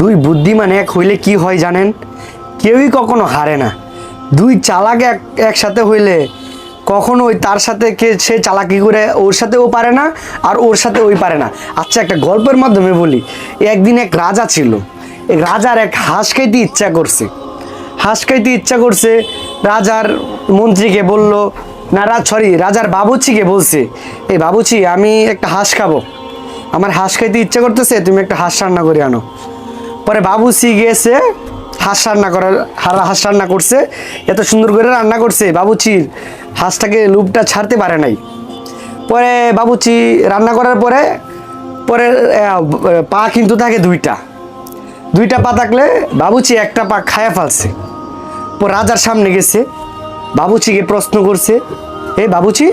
দুই বুদ্ধিমান এক হইলে কি হয় জানেন? কেউই কখনো হারে না। দুই চালাক এক, একসাথে হইলে কখনো ওই তার সাথে কে, সে চালাকি করে ওর সাথে ও পারে না আর ওর সাথে ওই পারে না। আচ্ছা একটা গল্পের মাধ্যমে বলি। একদিন এক রাজা ছিল। রাজার এক হাঁস খাইতে ইচ্ছা করছে। হাঁস খাইতে ইচ্ছা করছে, রাজার মন্ত্রীকে বলল, না রাজ সরি রাজার বাবুচিকে বলছে। এই বাবুচি আমি একটা হাঁস খাব। আমার হাঁস খাইতে ইচ্ছা করতেছে, তুমি একটা হাঁস রান্না করে আনো। পরে বাবুচি গিয়েছে হাঁস রান্না করার হাঁস রান্না করছে, এত সুন্দর করে রান্না করছে বাবুচির হাঁসটাকে লুপটা ছাড়তে পারে নাই। পরে বাবুচি রান্না করার পরে পরে পা কিন্তু থাকে দুইটা। দুইটা পা থাকলে বাবুচি একটা পা খায়া ফেলছে। পর রাজার সামনে গেছে বাবুচিকে প্রশ্ন করছে, এ বাবুচি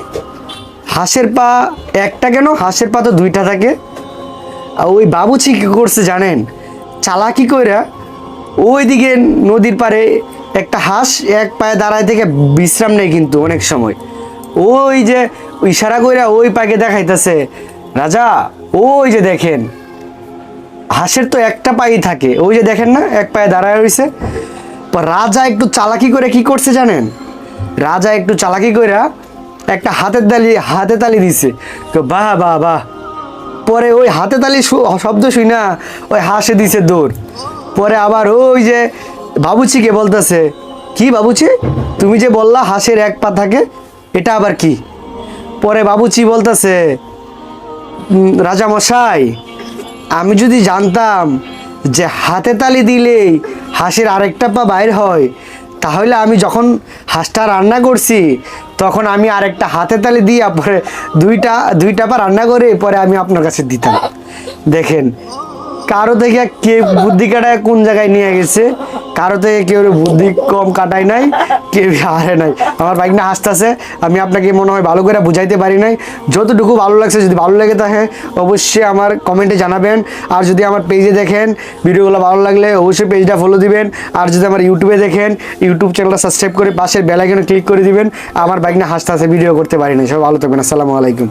হাঁসের পা একটা কেন? হাঁসের পা তো দুইটা থাকে। আর ওই বাবুচি কী করছে জানেন? চালাকি কইরা ওইদিকে নদীর পারে একটা হাঁস এক পায়ে দাঁড়ায় থেকে বিশ্রাম নেই কিন্তু অনেক সময়। ওই যে ইশারা কইরা ওই পাকে দেখাইতেছে, রাজা, ওই যে দেখেন, হাঁসের তো একটা পাই থাকে, ওই যে দেখেন না, এক পায়ে দাঁড়ায় রয়েছে রাজা একটু চালাকি করে কি করছে জানেন? রাজা একটু চালাকি কইরা একটা হাতের তালি হাতে তালি দিছে। তো বাহ বাহ বাহ। পরে ওই হাতে তালি শব্দ শুই না ওই হাসে দিছে দৌড়। পরে আবার ওই যে বাবুচিকে বলতেছে, কি বাবুচি? তুমি যে বললা হাঁসের এক পা থাকে, এটা আবার কি? পরে বাবুচি বলতেছে রাজা মশাই আমি যদি জানতাম যে হাতে তালি দিলেই হাঁসের আরেকটা পা বাইর হয়, তাহলে আমি যখন হাঁসটা রান্না করছি তখন আমি আরেকটা হাতে তালি দিই পরে দুইটা দুইটা পা রান্না করে পরে আমি আপনার কাছে দিতাম। দেখেন কারও থেকে কে বুদ্ধি কাটায় কোন জায়গায় নিয়ে গেছে? কারও থেকে কেউ বুদ্ধি কম কাটায় নাই, কেউ হারে নাই। আমার বাইক না হাসতেছে, আমি আপনাকে মনে হয় ভালো করে বুঝাইতে পারি নাই। যতটুকু ভালো লাগছে, যদি ভালো লেগে থাকে, অবশ্যই আমার কমেন্টে জানাবেন। আর যদি আমার পেজে দেখেন, ভিডিওগুলো ভালো লাগলে অবশ্যই পেজটা ফলো দিবেন। আর যদি আমার ইউটিউবে দেখেন ইউটিউব চ্যানেলটা সাবস্ক্রাইব করে পাশের বেলাইকনে ক্লিক করে দিবেন। আমার বাইক না হাসতে হাসতে ভিডিও করতে পারি না সব ভালো থাকবেন, আসসালামু আলাইকুম।